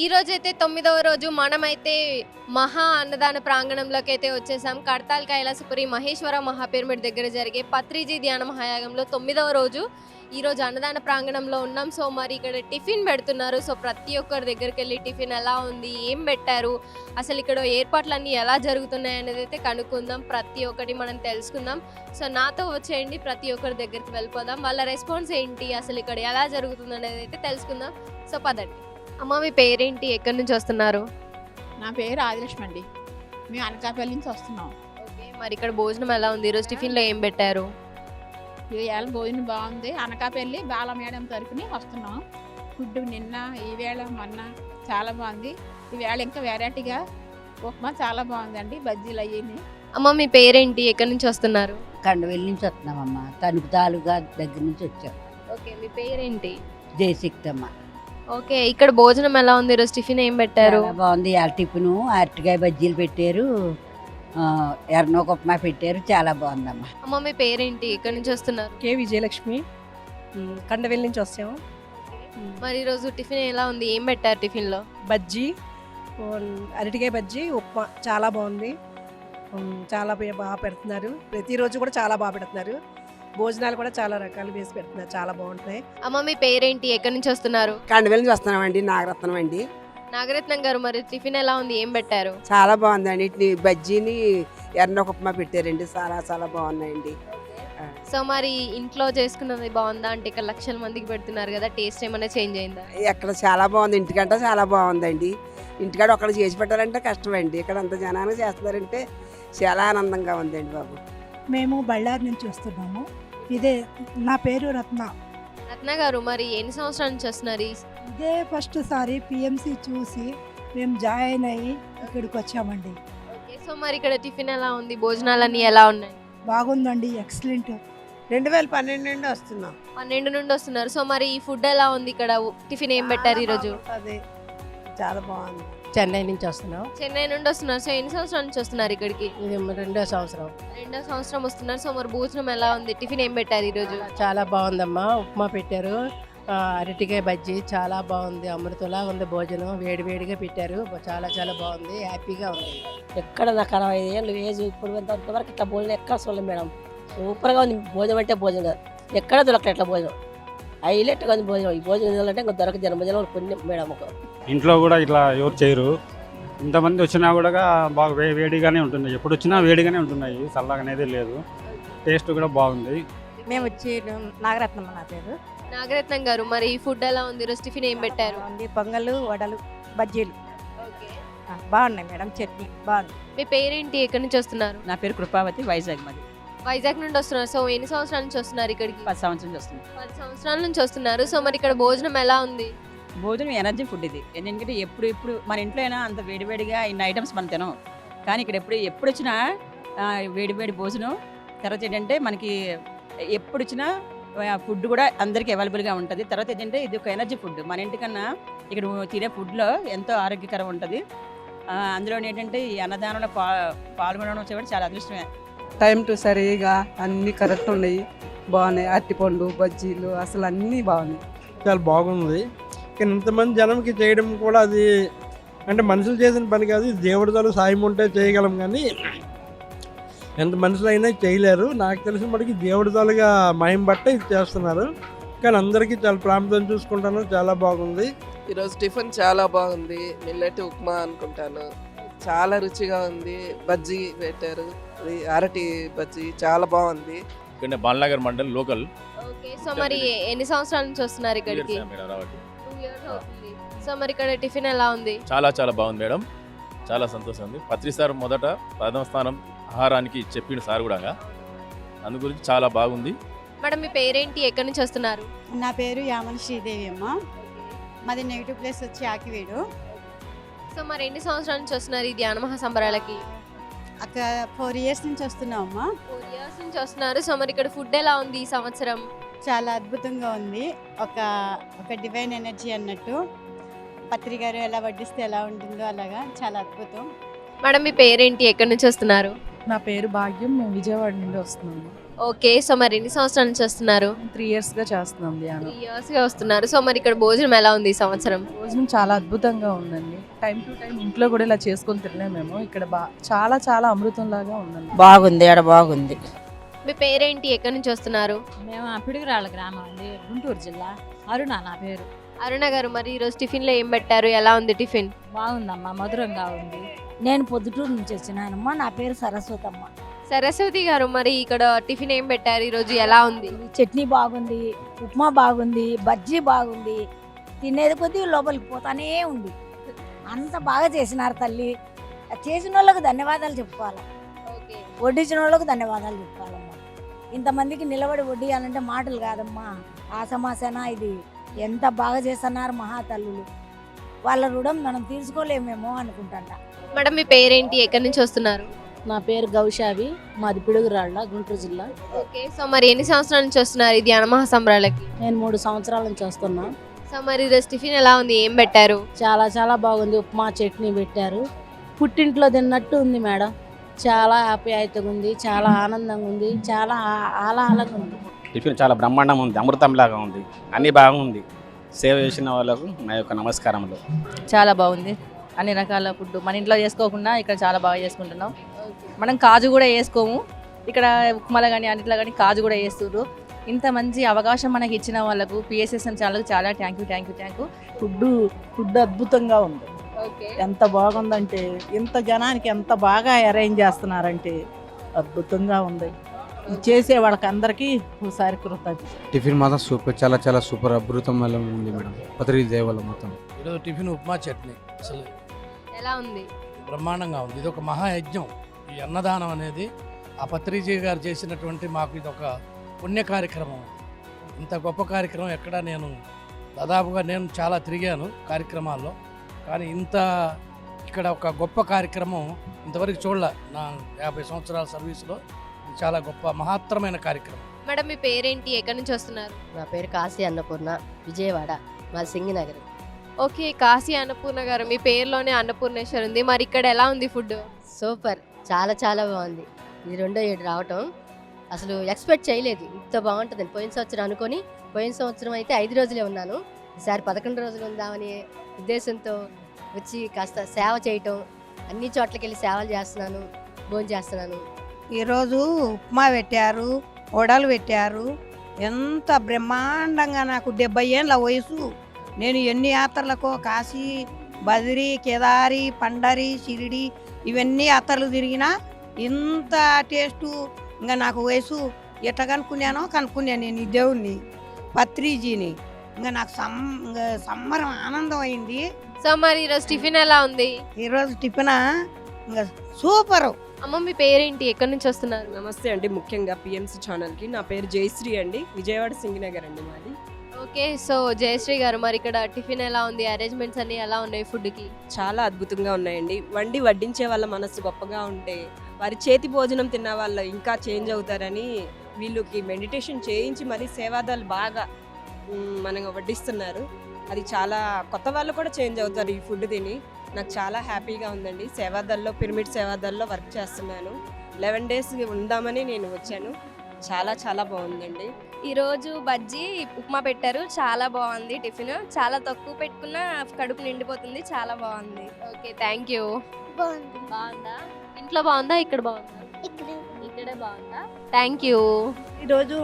ఈ రోజైతే తొమ్మిదవ రోజు మనమైతే మహా అన్నదాన ప్రాంగణంలోకి అయితే వచ్చేసాం. కడతాల్ కైలాసపురి మహేశ్వర మహాపిరమిడ్ దగ్గర జరిగే పత్రిజీ ధ్యాన మహాయాగంలో తొమ్మిదవ రోజు ఈరోజు అన్నదాన ప్రాంగణంలో ఉన్నాం. సో మరి ఇక్కడ టిఫిన్ పెడుతున్నారు. సో ప్రతి ఒక్కరి దగ్గరికి వెళ్ళి టిఫిన్ ఎలా ఉంది? ఏం పెట్టారు? అసలు ఇక్కడ ఏర్పాట్లన్నీ ఎలా జరుగుతున్నాయి అనేది అయితే కనుక్కుందాం. ప్రతి ఒక్కటి మనం తెలుసుకుందాం. సో నాతో వచ్చేయండి. ప్రతి ఒక్కరి దగ్గరికి వెళ్ళిపోదాం. వాళ్ళ రెస్పాన్స్ ఏంటి? అసలు ఇక్కడ ఎలా జరుగుతుంది అనేది అయితే తెలుసుకుందాం. సో పదండి. అమ్మ మీ పేరేంటి? ఎక్కడి నుంచి వస్తున్నారు? నా పేరు ఆదిలక్ష్మి అండి. మేము అనకాపల్లి నుంచి వస్తున్నాం. ఓకే మరి ఇక్కడ భోజనం ఎలా ఉంది? ఈరోజు టిఫిన్లో ఏం పెట్టారు? ఈవేళ భోజనం బాగుంది. అనకాపల్లి బాల మేడం తరపుని వస్తున్నాం. ఫుడ్ నిన్న ఈవేళ మొన్న చాలా బాగుంది. ఈవేళ ఇంకా వెరైటీగా ఉప్మా చాలా బాగుందండి. బజ్జీలు అయ్యి అమ్మ మీ పేరేంటి? ఎక్కడి నుంచి వస్తున్నారు? కండవెల్లి నుంచి వస్తున్నామమ్మా. తణుకు తాలూకా దగ్గర నుంచి వచ్చాం. ఓకే మీ పేరేంటి? జయశక్తమ్మ. ఓకే ఇక్కడ భోజనం ఎలా ఉంది? ఈరోజు టిఫిన్ ఏం పెట్టారు? చాలా బాగుంది. టిఫిను అరటికాయ బజ్జీలు పెట్టారు. ఆ, ఎర్రనోక ఉప్మా పెట్టారు. చాలా బాగుందమ్మా. అమ్మ మీ పేరేంటి? ఎక్కడి నుంచి వస్తున్నారు? కే విజయలక్ష్మి. కండవెల్లి నుంచి వస్తాము మరి ఈరోజు టిఫిన్ ఎలా ఉంది? ఏం పెట్టారు టిఫిన్లో? బజ్జీ అరటికాయ బజ్జీ ఉప్మా. చాలా బాగుంది. చాలా బాగా పెడుతున్నారు. ప్రతిరోజు కూడా చాలా బాగా పెడుతున్నారు. భోజనాలు కూడా చాలా రకాలు వేసి పెడుతున్నారు. చాలా బాగుంటున్నాయి. అమ్మ మీ పేరేంటి? ఎక్కడి నుంచి వస్తున్నారు? కండవెల్ నుంచి వస్తున్నామండి నాగరత్నం అండి. నాగరత్నం గారు మరి టిఫిన్ ఎలా ఉంది? ఏం పెట్టారు? చాలా బాగుందండి. ఇట్ని బజ్జీని ఎర్రనొక ఉప్మా పెట్టారండి. చాలా చాలా బాగున్నాయండి. సో మరి ఇంట్లో చేసుకున్నది బాగుందా? అంటే ఇక్కడ లక్షల మందికి పెడుతున్నారు కదా టేస్ట్ ఏమైనా చేంజ్ అయిందా? ఎక్కడ చాలా బాగుంది. ఇంటికంటే చాలా బాగుందండి. ఇంటికాడ ఒకళ్ళు చేసి పెట్టాలంటే కష్టమండి. ఇక్కడ అంత జనాన్ని చేస్తున్నారంటే చాలా ఆనందంగా ఉందండి బాబు. మేము బళ్ళారి నుంచి వస్తున్నాము. ఇదే నా పేరు రత్న. రత్న గారు మరి ఎన్ని సంవత్సరాల నుంచి వస్తున్నారు ఇదే ఫస్ట్ సారి పిఎంసి చూసి మేము జాయిన్ అయ్యి ఇక్కడికి వచ్చామండి. ఓకే సో మరి ఇక్కడ టిఫిన్ ఎలా ఉంది? భోజనాలన్నీ ఎలా ఉన్నాయి? బాగుందండి ఎక్సలెంట్. రెండు వేల పన్నెండు నుండి వస్తున్నాం. పన్నెండు నుండి వస్తున్నారు. సో మరి ఈ ఫుడ్ ఎలా ఉంది ఇక్కడ? టిఫిన్ ఏం పెట్టారు ఈరోజు? అదే చాలా బాగుంది. చెన్నై నుంచి వస్తున్నాం చెన్నై నుండి వస్తున్నారు. సో ఎన్ని సంవత్సరాల నుంచి వస్తున్నారు ఇక్కడికి? ఇది రెండో సంవత్సరం. రెండో సంవత్సరం వస్తున్నారు. సో మరి భోజనం ఎలా ఉంది? టిఫిన్ ఏం పెట్టారు ఈరోజు? చాలా బాగుందమ్మా. ఉప్మా పెట్టారు. ఆ, అరటికాయ బజ్జీ చాలా బాగుంది. అమృతలా ఉంది భోజనం. వేడి వేడిగా పెట్టారు. చాలా చాలా బాగుంది. హ్యాపీగా ఉంది. ఎక్కడ నాకు అరవై ఐదు ఏళ్ళు ఏజ్ ఇప్పుడు ఇంతవరకు ఇట్లా భోజనం ఎక్కడ చూడలేదు మేడం. సూపర్గా ఉంది. భోజనం అంటే భోజనం కాదు. ఎక్కడ దొరకట్లేదు ఇట్లా భోజనం. హైలైట్గా ఉంది భోజనం. ఈ భోజనం తినాలంటే ఇంకా దొరక జన్మజనం పుణ్యం మేడం ఒక. ఇంట్లో కూడా ఇట్లా ఎవరు చేయరు. ఇంతమంది వచ్చినా కూడా బాగా వే వేడిగానే ఉంటుంది ఎప్పుడు వచ్చినా వేడిగానే ఉంటున్నాయి. చల్లగా అనేది లేదు. టేస్ట్ కూడా బాగుంది. మేము వచ్చి నాగరత్నం నా పేరు. నాగరత్నం గారు మరి ఈ ఫుడ్ ఎలా ఉంది? ఈరోజు టిఫిన్ ఏం పెట్టారు? బాగుంది. పొంగల్ వడలు బజ్జీలు. బాగున్నాయి మేడం. చట్నీ బాగుంది. మీ పేరేంటి? ఎక్కడి నుంచి వస్తున్నారు? నా పేరు కృపావతి వైజాగ్ మాది. వైజాగ్ నుండి వస్తున్నారు. సో ఎన్ని సంవత్సరాల నుంచి వస్తున్నారు ఇక్కడికి? పది సంవత్సరం చేస్తుంది పది సంవత్సరాల నుంచి వస్తున్నారు. సో మరి ఇక్కడ భోజనం ఎలా ఉంది? భోజనం ఎనర్జీ ఫుడ్ ఇది. ఎందుకంటే ఎప్పుడు ఎప్పుడు మన ఇంట్లో అయినా అంత వేడివేడిగా ఇన్ని ఐటమ్స్ మనం తినం. కానీ ఇక్కడ ఎప్పుడు ఎప్పుడు వచ్చినా ఆ, వేడి వేడి భోజనం. తర్వాత ఏంటంటే మనకి ఎప్పుడు వచ్చినా ఫుడ్ కూడా అందరికీ అవైలబుల్గా ఉంటుంది. తర్వాత ఏంటంటే ఇది ఒక ఎనర్జీ ఫుడ్. మన ఇంటికన్నా ఇక్కడ తినే ఫుడ్లో ఎంతో ఆరోగ్యకరం ఉంటుంది. అందులో ఏంటంటే ఈ అన్నదానంలో పా పాల్గొనడం చేయడం చాలా అదృష్టమే. టైం టు సరిగా అన్ని కరెక్ట్ ఉన్నాయి. బాగున్నాయి. అరటిపండు బజ్జీలు అసలు అన్నీ బాగున్నాయి. చాలా బాగుంది. కానీ ఇంతమంది జనంకి చేయడం కూడా అది అంటే మనుషులు చేసిన పని కాదు ఇది దేవుడి తల సాయం ఉంటే చేయగలం కానీ ఎంత మనుషులు అయినా చేయలేరు. నాకు తెలిసిన మటుకి దేవుడి తలుగా మయం బట్టే ఇది చేస్తున్నారు. కానీ అందరికీ చాలా ప్రాముఖ్యత చూసుకుంటాను. చాలా బాగుంది. ఈరోజు టిఫిన్ చాలా బాగుంది. మిల్లెట్ ఉప్మా అనుకుంటాను. చాలా రుచిగా ఉంది. బజ్జీ పెట్టారు. అరటి బజ్జీ చాలా బాగుంది. ఇక్కడ Balanagar mandal local. Okay so మరి ఎన్ని సంవత్సరాల నుంచి వస్తున్నారు ఇక్కడికి? రావడం టూ ఇయర్స్ అవుతుంది. సో మరి ఇక్కడ టిఫిన్ ఎలా ఉంది? చాలా చాలా బాగుంది మేడం. చాలా సంతోషం ఉంది. పత్రి సార్ మొదట ప్రథమ స్థానం ఆహారానికి చెప్పిండు సార్ కూడా. అందు గురించి చాలా బాగుంది. మేడం మీ పేరేంటి? ఎక్కడి నుంచి వస్తున్నారు? నా పేరు యామని శ్రీదేవి అమ్మ. మాది నెగిటివ్ ప్లేస్ వచ్చి ఆకివీడు సో మరి ఎన్ని సంవత్సరాల నుంచి వస్తున్నారు ఈ ధ్యాన మహాసంబరాలకి? అక్కడ ఫోర్ ఇయర్స్ నుంచి వస్తున్నాం అమ్మ ఫోర్ ఇయర్స్ నుంచి వస్తున్నారు. సో మరి ఇక్కడ ఫుడ్ ఎలా ఉంది ఈ సంవత్సరం? చాలా అద్భుతంగా ఉంది. ఒక ఒక డివైన్ ఎనర్జీ అన్నట్టు. పత్రి గారు ఎలా వడ్డిస్తే ఎలా ఉంటుందో అలాగా చాలా అద్భుతం. మేడం మీ పేరేంటి? ఎక్కడి నుంచి వస్తున్నారు? నా పేరు భాగ్యం. మేము విజయవాడ నుండి వస్తున్నాము ఓకే సో మరి ఎన్ని సంవత్సరాల నుంచి వస్తున్నారు? త్రీ ఇయర్స్గా చేస్తున్నాం ధ్యానం. త్రీ ఇయర్స్గా వస్తున్నారు. సో మరి ఇక్కడ భోజనం ఎలా ఉంది ఈ సంవత్సరం? భోజనం చాలా అద్భుతంగా ఉందండి. టైం టు టైం ఇంట్లో కూడా ఇలా చేసుకొని తినలేము మేము. ఇక్కడ బా చాలా చాలా అమృతంలాగా ఉందండి. బాగుంది ఆడ బాగుంది. మీ పేరేంటి? ఎక్కడి నుంచి వస్తున్నారు? మేము పిడుగురాళ్ళ గ్రామం అండి గుంటూరు జిల్లా. అరుణ నా పేరు. అరుణ గారు మరి ఈరోజు టిఫిన్లో ఏం పెట్టారు? ఎలా ఉంది టిఫిన్? బాగుందమ్మా మధురంగా ఉంది. నేను పొద్దుటూరు నుంచి వచ్చినానమ్మా నా పేరు సరస్వతమ్మ. సరస్వతి గారు మరి ఇక్కడ టిఫిన్ ఏం పెట్టారు? ఈరోజు ఎలా ఉంది? చట్నీ బాగుంది ఉప్మా బాగుంది బజ్జీ బాగుంది. తినేది కొద్దీ లోపలికి పోతానే ఉంది. అంత బాగా చేసినారు తల్లి. చేసిన వాళ్ళకు ధన్యవాదాలు చెప్పుకోవాలి? వడ్డించిన వాళ్ళకు ధన్యవాదాలు చెప్పుకోవాలమ్మా ఇంతమందికి నిలబడి వడ్డీయాలంటే మాటలు కాదమ్మా. ఆసమాసన ఇది? ఎంత బాగా చేస్తున్నారు మహాతల్లులు. వాళ్ళ రుణం మనం తీర్చుకోలేమేమో అనుకుంటాంట. మేడం మీ పేరేంటి? ఎక్కడి నుంచి వస్తున్నారు? నా పేరు గౌషావి మాది పిడుగురాళ్ళ గుంటూరు జిల్లా. ఓకే సో మరి ఎన్ని సంవత్సరాల నుంచి వస్తున్నారు ఈ ధ్యాన మహాసంబరాలకి? నేను మూడు సంవత్సరాల నుంచి వస్తున్నా. సో మరి ఈరోజు టిఫిన్ ఎలా ఉంది? ఏం పెట్టారు? చాలా చాలా బాగుంది. ఉప్మా చట్నీ పెట్టారు. పుట్టింట్లో తిన్నట్టు ఉంది మేడం. చాలా ఆప్యాయతగా ఉంది చాలా ఆనందంగా ఉంది చాలా ఆ- ఆహ్లాదంగా ఉంది. టిఫిన్ చాలా బ్రహ్మాండంగా ఉంది అమృతంలాగా ఉంది అన్నీ బాగుంది. సేవ చేసిన వాళ్ళకు నా యొక్క నమస్కారములు. చాలా బాగుంది. అన్ని రకాల ఫుడ్ మన ఇంట్లో చేసుకోకుండా ఇక్కడ చాలా బాగా చేసుకుంటున్నాం. మనం కాజు కూడా వేసుకోము. ఇక్కడ ఉప్మాలో కానీ అన్నిట్లో కానీ కాజు కూడా వేస్తున్నారు ఇంత మంచి అవకాశం మనకి ఇచ్చిన వాళ్ళకు పిఎస్ఎస్ఎం ఛానల్కి చాలా thank you thank you thank you food food అద్భుతంగా ఉంది. ఓకే. ఎంత బాగుందంటే ఇంత జనానికి ఎంత బాగా అరేంజ్ చేస్తున్నారంటే అద్భుతంగా ఉంది. ఇది చేసే వాళ్ళకి అందరికీ ఒకసారి కృతజ్ఞత టిఫిన్ మాత్రం సూపర్ చాలా చాలా సూపర్ అద్భుతం ఉంది మేడం. పత్రి దేవాల మొత్తం ఈరోజు టిఫిన్ ఉప్మా చట్నీ. అసలు ఎలా ఉంది? బ్రహ్మాండంగా ఉంది. ఇది ఒక మహాయజ్ఞం ఈ అన్నదానం అనేది ఆ పత్రిజీ గారు చేసినటువంటి మాకు ఇది ఒక పుణ్య కార్యక్రమం. ఇంత గొప్ప కార్యక్రమం ఎక్కడ నేను దాదాపుగా నేను చాలా తిరిగాను కార్యక్రమాల్లో. కానీ ఇంత ఇక్కడ ఒక గొప్ప కార్యక్రమం ఇంతవరకు చూడలే. నా యాభై సంవత్సరాల సర్వీస్లో ఇది చాలా గొప్ప మహత్తరమైన కార్యక్రమం. మేడం మీ పేరేంటి? ఎక్కడి నుంచి వస్తున్నారు? నా పేరు కాశీ అన్నపూర్ణ విజయవాడ మా సింగినగర్. ఓకే కాశీ అన్నపూర్ణ గారు మీ పేరులోనే అన్నపూర్ణేశ్వర్ ఉంది. మరి ఇక్కడ ఎలా ఉంది ఫుడ్ సూపర్. చాలా చాలా బాగుంది. ఇది రెండో ఏడు రావటం. అసలు ఎక్స్పెక్ట్ చేయలేదు. ఇంత బాగుంటుందని పోయిన సంవత్సరం అనుకొని పోయిన సంవత్సరం అయితే ఐదు రోజులే ఉన్నాను. ఈసారి పదకొండు రోజులు ఉందామని ఉద్దేశంతో వచ్చి కాస్త సేవ చేయటం అన్ని చోట్లకి వెళ్ళి సేవలు చేస్తున్నాను భోజనం చేస్తున్నాను. ఈరోజు ఉప్మా పెట్టారు వడలు పెట్టారు. ఎంత బ్రహ్మాండంగా నాకు డెబ్బై ఏళ్ళ వయసు. నేను ఎన్ని యాత్రలకో కాశీ బదిరి కేదారి పండరి షిరిడి ఇవన్నీ యాత్రలు తిరిగినా ఇంత టేస్టు ఇంకా నాకు వయసు ఎట్లా కనుక్కున్నానో కనుక్కున్నాను నేను ఈ దేవుణ్ణి పత్రిజీని. ఇంకా నాకు సం ఇంకా సంబరం ఆనందం అయింది సో మరి ఈరోజు టిఫిన్ ఎలా ఉంది? ఈరోజు టిఫిన్ ఇంకా సూపరు. అమ్మ మీ పేరేంటి? ఎక్కడి నుంచి వస్తున్నారు? నమస్తే అండి ముఖ్యంగా పిఎంసి ఛానల్కి. నా పేరు జయశ్రీ అండి విజయవాడ సింగనగర్ అండి మాది. ఓకే సో జయశ్రీ గారు మరి ఇక్కడ టిఫిన్ ఎలా ఉంది? అరేంజ్మెంట్స్ అన్ని ఎలా ఉన్నాయి ఫుడ్కి? చాలా అద్భుతంగా ఉన్నాయండి. వండి వడ్డించే వాళ్ళ మనస్సు గొప్పగా ఉంటే వారి చేతి భోజనం తిన్న వాళ్ళు ఇంకా చేంజ్ అవుతారని వీళ్ళకి మెడిటేషన్ చేయించి మరీ సేవాదాలు బాగా మనం వడ్డిస్తున్నారు. అది చాలా కొత్త వాళ్ళు కూడా చేంజ్ అవుతారు ఈ ఫుడ్ తిని. నాకు చాలా హ్యాపీగా ఉందండి. సేవాదల్లో పిరమిడ్ సేవాదల్లో వర్క్ చేస్తున్నాను. లెవెన్ డేస్ ఉందామని నేను వచ్చాను. చాలా చాలా బాగుందండి. ఈరోజు బజ్జీ ఉప్మా పెట్టారు. చాలా బాగుంది టిఫిన్. చాలా తక్కువ పెట్టుకున్న కడుపు నిండిపోతుంది. చాలా బాగుంది. Okay thank you. బాగుంది. బాగుందా? ఇంట్లో బాగుందా? ఇక్కడ బాగుందా? ఇక్కడే. బాగుందా? Thank you. ఈరోజు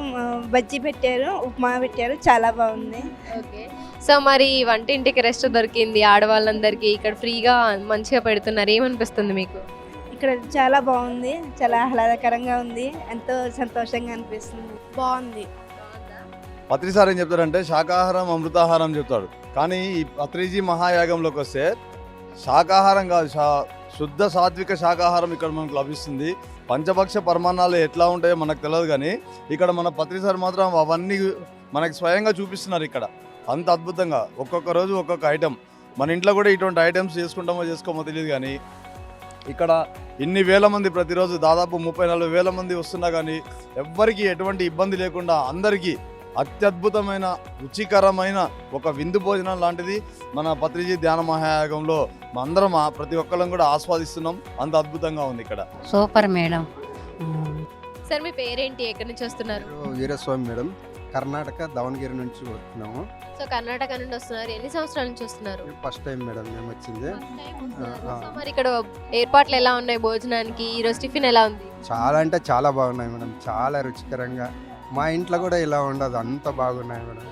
బజ్జీ పెట్టారు ఉప్మా పెట్టారు. చాలా బాగుంది. ఓకే. సో మరి వంటింటికి రెస్ట్ దొరికింది ఆడవాళ్ళందరికీ. ఇక్కడ ఫ్రీగా మంచిగా పెడుతున్నారు. ఏమనిపిస్తుంది మీకు? ఇక్కడ చాలా బాగుంది. చాలా ఆహ్లాదకరంగా ఉంది. ఎంతో సంతోషంగా అనిపిస్తుంది. బాగుంది. పత్రిసార్ ఏం చెప్తాడంటే శాకాహారం అమృతాహారం చెప్తాడు. కానీ ఈ పత్రిజీ మహాయాగంలోకి వస్తే శాకాహారం కాదు శా శుద్ధ సాత్విక శాకాహారం ఇక్కడ మనకు లభిస్తుంది. పంచపక్ష పరమాణాలు ఎట్లా ఉంటాయో మనకు తెలియదు కానీ ఇక్కడ మన పత్రిసారి మాత్రం అవన్నీ మనకి స్వయంగా చూపిస్తున్నారు ఇక్కడ. అంత అద్భుతంగా. ఒక్కొక్క రోజు ఒక్కొక్క ఐటెం. మన ఇంట్లో కూడా ఇటువంటి ఐటమ్స్ చేసుకుంటామో చేసుకోమో తెలియదు కానీ ఇక్కడ ఇన్ని వేల మంది ప్రతిరోజు దాదాపు ముప్పై నలభై వేల మంది వస్తున్నా కానీ ఎవ్వరికీ ఎటువంటి ఇబ్బంది లేకుండా అందరికీ అత్యద్భుతమైన రుచికరమైన ఒక విందు భోజనం లాంటిది మన పత్రిజీ ధ్యాన మహాయాగంలో అందరం ప్రతి ఒక్కళ్ళం కూడా ఆస్వాదిస్తున్నాం. అంత అద్భుతంగా ఉంది ఇక్కడ. Super madam. సార్ మీ పేరేంటి? ఎక్కడి నుంచి వస్తున్నారు? వీరస్వామి మేడం. కర్ణాటక దావణగిరి నుంచి వస్తున్నాము. సో కర్ణాటక నుండి వస్తున్నారు. ఎన్ని సంవత్సరాల నుంచి వస్తున్నారు? ఫస్ట్ టైం మేడం మేము వచ్చింది. మరి ఇక్కడ ఏర్పాట్లు ఎలా ఉన్నాయి భోజనానికి? ఈ రోజు టిఫిన్ ఎలా ఉంది? చాలా అంటే చాలా బాగున్నాయి మేడం. చాలా రుచికరంగా మా ఇంట్లో కూడా ఇలా ఉండదు. అంత బాగున్నాయి మేడం.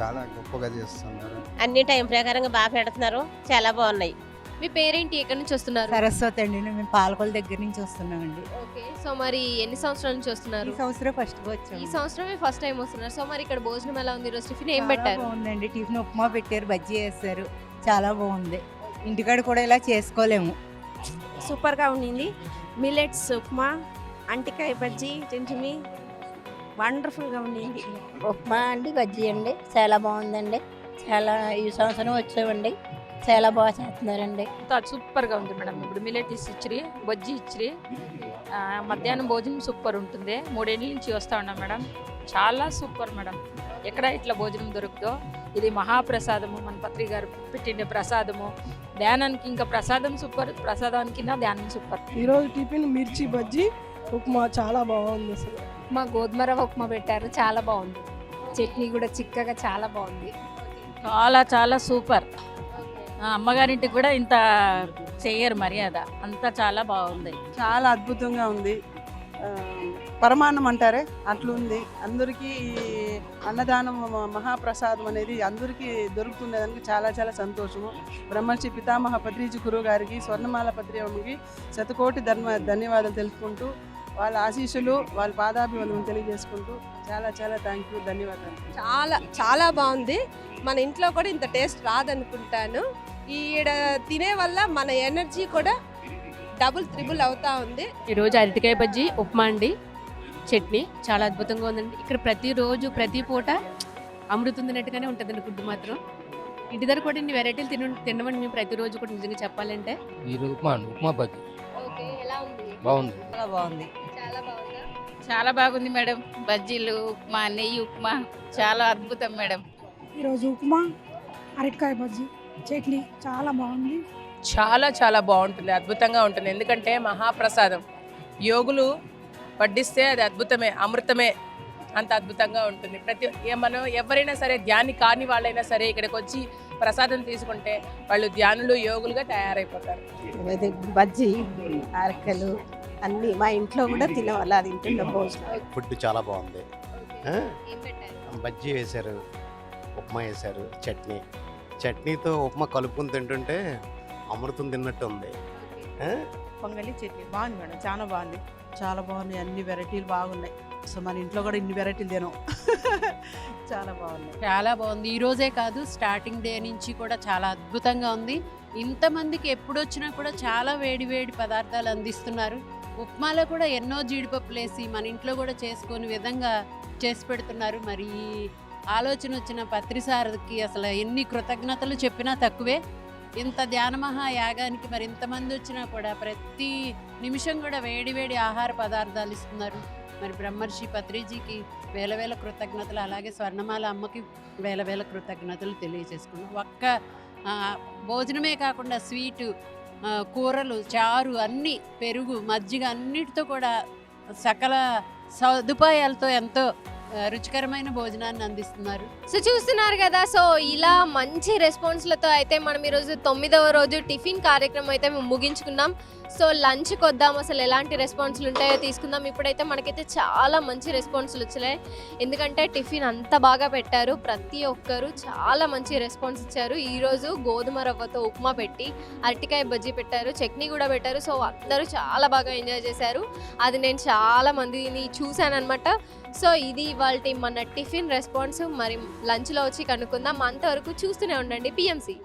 చాలా గొప్పగా చేస్తున్నారు. అన్ని టైం ప్రకారంగా బాగా పెడుతున్నారు. చాలా బాగున్నాయి. మీ పేరేంటి? ఎక్కడి నుంచి వస్తున్నారు? సరస్వతి అండి. మేము పాలకొల దగ్గర నుంచి వస్తున్నామండి ఓకే. సో మరి ఎన్ని సంవత్సరాల నుంచి వస్తున్నారు? ఈ సంవత్సరం ఫస్ట్ వచ్చాము. ఈ సంవత్సరమే ఫస్ట్ టైం వస్తున్నారు. సో మరి ఇక్కడ భోజనం ఎలా ఉంది? ఈరోజు టిఫిన్ ఏం పెట్టారు? బాగుందండి. టిఫిన్ ఉప్మా పెట్టారు బజ్జీ వేస్తారు చాలా బాగుంది. ఇంటికాడ కూడా ఇలా చేసుకోలేము. సూపర్గా ఉండింది. మిల్లెట్స్ ఉప్మా అంటికాయ బజ్జీ చింటిమి వండర్ఫుల్గా ఉండింది ఉప్మా అండి బజ్జీ అండి. చాలా బాగుందండి. చాలా ఈ సంవత్సరం వచ్చామండి చాలా బాగా చేస్తున్నారండి. సూపర్గా ఉంది మేడం. ఇప్పుడు మిలెటీస్ ఇచ్చిరి బజ్జీ ఇచ్చిరి. మధ్యాహ్నం భోజనం సూపర్ ఉంటుంది. మూడేళ్ళ నుంచి వస్తా ఉన్నాం మేడం. చాలా సూపర్ మేడం. ఎక్కడ ఇట్లా భోజనం దొరుకుతో? ఇది మహాప్రసాదము మన పత్రి గారు పెట్టిండే ప్రసాదము. ధ్యానానికి ఇంకా ప్రసాదం సూపర్ ప్రసాదానికి ధ్యానం సూపర్. ఈరోజు టిఫిన్ మిర్చి బజ్జీ ఉప్మా చాలా బాగుంది అసలు. మా గోధుమ రవ్వ ఉప్మా పెట్టారు. చాలా బాగుంది. చట్నీ కూడా చిక్కగా చాలా బాగుంది. చాలా చాలా సూపర్. ఆ, అమ్మగారింటికి కూడా ఇంత చెయ్యరు మర్యాద. అంతా చాలా బాగుంది. చాలా అద్భుతంగా ఉంది. పరమాన్నం అంటారే? అట్లుంది. అందరికీ అన్నదానం మహాప్రసాదం అనేది అందరికీ దొరుకుతున్నదానికి చాలా చాలా సంతోషము. బ్రహ్మర్షి పితామహ పత్రిజీ గురువు గారికి స్వర్ణమాల పత్రికకి శతకోటి ధన్వ ధన్యవాదాలు తెలుపుకుంటూ వాళ్ళ ఆశీస్సులు వాళ్ళ పాదాభివందనం తెలియజేసుకుంటూ చాలా చాలా థ్యాంక్ యూ ధన్యవాదాలు. చాలా చాలా బాగుంది. మన ఇంట్లో కూడా ఇంత టేస్ట్ రాదనుకుంటాను. ఈడ తినే వల్ల మన ఎనర్జీ కూడా డబుల్ త్రిబుల్ అవుతా ఉంది. ఈరోజు అరటికాయ బజ్జీ ఉప్మా అండి. చట్నీ చాలా అద్భుతంగా ఉందండి. ఇక్కడ ప్రతిరోజు ప్రతి పూట అమృతం తిన్నట్టుగానే ఉంటుందండి ఫుడ్ మాత్రం. ఇంటి దగ్గర కూడా ఇన్ని వెరైటీలు తిన తినమని మేము ప్రతిరోజు కూడా నిజంగా చెప్పాలంటే. ఈరోజు ఉప్మా ఉప్మా బజ్జీ. ఓకే ఎలా ఉంది? బాగుంది. చాలా బాగుంది. చాలా బాగుందా? చాలా బాగుంది మేడం. బజ్జీలు ఉప్మా నెయ్యి ఉప్మా చాలా అద్భుతం మేడం. ఈరోజు ఉప్మా అరటికాయ బజ్జీ చట్నీ చాలా బాగుంది. చాలా చాలా బాగుంటుంది. అద్భుతంగా ఉంటుంది. ఎందుకంటే మహాప్రసాదం. యోగులు వడ్డిస్తే అది అద్భుతమే అమృతమే అంత అద్భుతంగా ఉంటుంది. ప్రతి మనం ఎవరైనా సరే ధ్యాని కాని వాళ్ళైనా సరే ఇక్కడికి వచ్చి ప్రసాదం తీసుకుంటే వాళ్ళు ధ్యానులు యోగులుగా తయారైపోతారు. బజ్జీ అరకలు అన్నీ మా ఇంట్లో కూడా తినవాళ్ళు అది తింటున్న భోజనం. ఫుడ్ చాలా బాగుంది. ఆ? ఏం పెట్టారు? బజ్జీ వేశారు ఉప్మా వేశారు చట్నీ. చట్నీతో ఉప్మా కలుపుకొని తింటుంటే అమృతం తిన్నట్టు ఉంది. ఆ? పొంగలి చట్నీ బాగుంది మేడం చాలా బాగుంది. చాలా బాగున్నాయి అన్ని వెరైటీలు బాగున్నాయి. సో మన ఇంట్లో కూడా ఇన్ని వెరైటీలు తినం. చాలా బాగున్నాయి. చాలా బాగుంది. ఈ రోజే కాదు స్టార్టింగ్ డే నుంచి కూడా చాలా అద్భుతంగా ఉంది. ఇంతమందికి ఎప్పుడు వచ్చినా కూడా చాలా వేడి వేడి పదార్థాలు అందిస్తున్నారు. ఉప్మాలో కూడా ఎన్నో జీడిపప్పులు వేసి మన ఇంట్లో కూడా చేసుకొని విధంగా చేసి పెడుతున్నారు. మరి ఈ ఆలోచన వచ్చిన పత్రిసారథికి అసలు ఎన్ని కృతజ్ఞతలు చెప్పినా తక్కువే. ఇంత ధ్యానమహా యాగానికి మరి ఇంతమంది వచ్చినా కూడా ప్రతి నిమిషం కూడా వేడి వేడి ఆహార పదార్థాలు ఇస్తున్నారు. మరి బ్రహ్మర్షి పత్రిజీకి వేల వేల కృతజ్ఞతలు అలాగే స్వర్ణమాల అమ్మకి వేల వేల కృతజ్ఞతలు తెలియజేసుకున్నాం. ఒక్క భోజనమే కాకుండా స్వీటు కూరలు చారు అన్నీ పెరుగు మజ్జిగ అన్నిటితో కూడా సకల సదుపాయాలతో ఎంతో రుచికరమైన భోజనాన్ని అందిస్తున్నారు. సో చూస్తున్నారు కదా సో ఇలా మంచి రెస్పాన్స్లతో అయితే మనం ఈరోజు తొమ్మిదవ రోజు టిఫిన్ కార్యక్రమం అయితే మేము ముగించుకున్నాం. సో లంచ్కి వద్దాం అసలు ఎలాంటి రెస్పాన్స్లు ఉంటాయో తీసుకుందాం. ఇప్పుడైతే మనకైతే చాలా మంచి రెస్పాన్స్లు వచ్చాయి ఎందుకంటే టిఫిన్ అంత బాగా పెట్టారు. ప్రతి ఒక్కరు చాలా మంచి రెస్పాన్స్ ఇచ్చారు. ఈరోజు గోధుమ రవ్వతో ఉప్మా పెట్టి అరటికాయ బజ్జీ పెట్టారు చట్నీ కూడా పెట్టారు. సో అందరూ చాలా బాగా ఎంజాయ్ చేశారు. అది నేను చాలా మందిని చూశాను అనమాట సో ఇది వాళ్ళ మన టిఫిన్ రెస్పాన్స్ మరి లంచ్లో వచ్చి కనుక్కుందాం. అంతవరకు చూస్తూనే ఉండండి. పిఎంసీ